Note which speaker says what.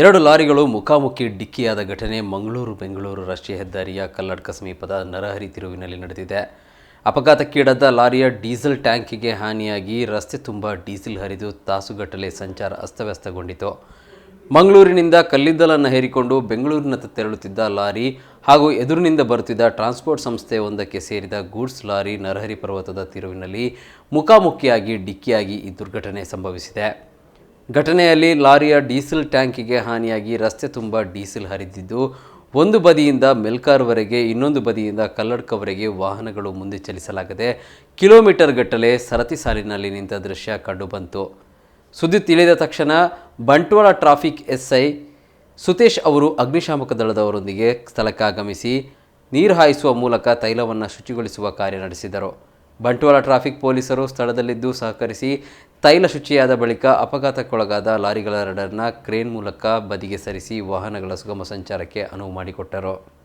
Speaker 1: ಎರಡು ಲಾರಿಗಳು ಮುಖಾಮುಖಿ ಡಿಕ್ಕಿಯಾದ ಘಟನೆ ಮಂಗಳೂರು ಬೆಂಗಳೂರು ರಾಷ್ಟ್ರೀಯ ಹೆದ್ದಾರಿಯ ಕಲ್ಲಡ್ಕ ಸಮೀಪದ ನರಹರಿ ತಿರುವಿನಲ್ಲಿ ನಡೆದಿದೆ. ಅಪಘಾತಕ್ಕೀಡಾದ ಲಾರಿಯ ಡೀಸೆಲ್ ಟ್ಯಾಂಕಿಗೆ ಹಾನಿಯಾಗಿ ರಸ್ತೆ ತುಂಬ ಡೀಸೆಲ್ ಹರಿದು ತಾಸುಗಟ್ಟಲೆ ಸಂಚಾರ ಅಸ್ತವ್ಯಸ್ತಗೊಂಡಿತು. ಮಂಗಳೂರಿನಿಂದ ಕಲ್ಲಿದ್ದಲನ್ನು ಹೇರಿಕೊಂಡು ಬೆಂಗಳೂರಿನತ್ತ ತೆರಳುತ್ತಿದ್ದ ಲಾರಿ ಹಾಗೂ ಎದುರಿನಿಂದ ಬರುತ್ತಿದ್ದ ಟ್ರಾನ್ಸ್ಪೋರ್ಟ್ ಸಂಸ್ಥೆ ಒಂದಕ್ಕೆ ಸೇರಿದ ಗೂಡ್ಸ್ ಲಾರಿ ನರಹರಿ ಪರ್ವತದ ತಿರುವಿನಲ್ಲಿ ಮುಖಾಮುಖಿಯಾಗಿ ಡಿಕ್ಕಿಯಾಗಿ ಈ ದುರ್ಘಟನೆ ಸಂಭವಿಸಿದೆ. ಘಟನೆಯಲ್ಲಿ ಲಾರಿಯ ಡೀಸೆಲ್ ಟ್ಯಾಂಕಿಗೆ ಹಾನಿಯಾಗಿ ರಸ್ತೆ ತುಂಬ ಡೀಸೆಲ್ ಹರಿದಿದ್ದು, ಒಂದು ಬದಿಯಿಂದ ಮೆಲ್ಕಾರ್ವರೆಗೆ ಇನ್ನೊಂದು ಬದಿಯಿಂದ ಕಲ್ಲಡ್ಕವರೆಗೆ ವಾಹನಗಳು ಮುಂದೆ ಚಲಿಸಲಾಗದೆ ಕಿಲೋಮೀಟರ್ ಗಟ್ಟಲೆ ಸರತಿ ಸಾಲಿನಲ್ಲಿ ನಿಂತ ದೃಶ್ಯ ಕಂಡುಬಂತು. ಸುದ್ದಿ ತಿಳಿದ ತಕ್ಷಣ ಬಂಟ್ವಾಳ ಟ್ರಾಫಿಕ್ ಎಸ್ಐ ಸುತೇಶ್ ಅವರು ಅಗ್ನಿಶಾಮಕ ದಳದವರೊಂದಿಗೆ ಸ್ಥಳಕ್ಕಾಗಮಿಸಿ ನೀರು ಹಾಯಿಸುವ ಮೂಲಕ ತೈಲವನ್ನು ಶುಚಿಗೊಳಿಸುವ ಕಾರ್ಯ ನಡೆಸಿದರು. ಬಂಟ್ವಾಳ ಟ್ರಾಫಿಕ್ ಪೊಲೀಸರು ಸ್ಥಳದಲ್ಲಿದ್ದು ಸಹಕರಿಸಿ ತೈಲ ಶುಚಿಯಾದ ಬಳಿಕ ಅಪಘಾತಕ್ಕೊಳಗಾದ ಲಾರಿಗಳ ರಡರ್ನ ಕ್ರೇನ್ ಮೂಲಕ ಬದಿಗೆ ಸರಿಸಿ ವಾಹನಗಳ ಸುಗಮ ಸಂಚಾರಕ್ಕೆ ಅನುವು ಮಾಡಿಕೊಟ್ಟರು.